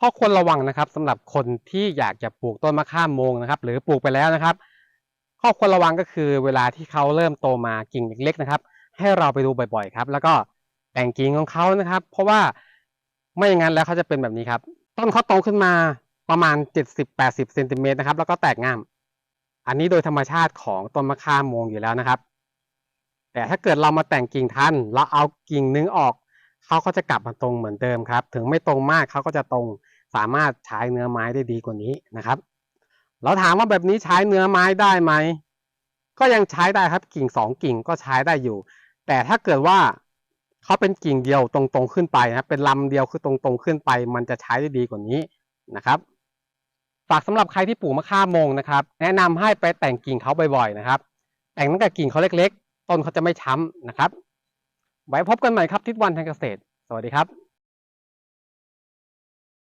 ข้อควรระวังนะครับสำหรับคนที่อยากจะปลูกต้นมะข่าโมงนะครับ หรือปลูกไปแล้วนะครับ ข้อควรระวังก็คือเวลาที่เขาเริ่มโตมากิ่งเล็กๆนะครับ ให้เราไปดูบ่อยๆครับ แล้วก็แต่งกิ่งของเขานะครับ เพราะว่าไม่อย่างนั้นแล้วเขาจะเป็นแบบนี้ครับ ต้นเขาโตขึ้นมาประมาณ 70-80เซนติเมตรนะครับ แล้วก็แตกง่าม อันนี้โดยธรรมชาติของต้นมะข่าโมงอยู่แล้วนะครับ แต่ถ้าเกิดเรามาแต่งกิ่งทันเราเอากิ่งนึงออกเขาก็จะกลับมาตรงเหมือนเดิมครับ ถึงไม่ตรงมากเขาก็จะตรง สามารถใช้เนื้อไม้ได้ดีกว่านี้นะครับ เราถามว่าแบบนี้ใช้เนื้อไม้ได้ไหม ก็ยังใช้ได้ครับกิ่งสองกิ่งก็ใช้ได้อยู่ แต่ถ้าเกิดว่าเขาเป็นกิ่งเดียวตรงๆขึ้นไปนะครับเป็นลำเดียวคือตรงๆขึ้นไป มันจะใช้ได้ดีกว่านี้นะครับฝากสำหรับใครที่ปลูกมะข่ามงนะครับ แนะนำให้ไปแต่งกิ่งเขาบ่อยๆนะครับ แต่งตั้งแต่กิ่งเขาเล็กๆ ต้นเขาจะไม่ช้ำนะครับ ไว้พบกันใหม่ครับทิศวันทางเกษตร สวัสดีครับ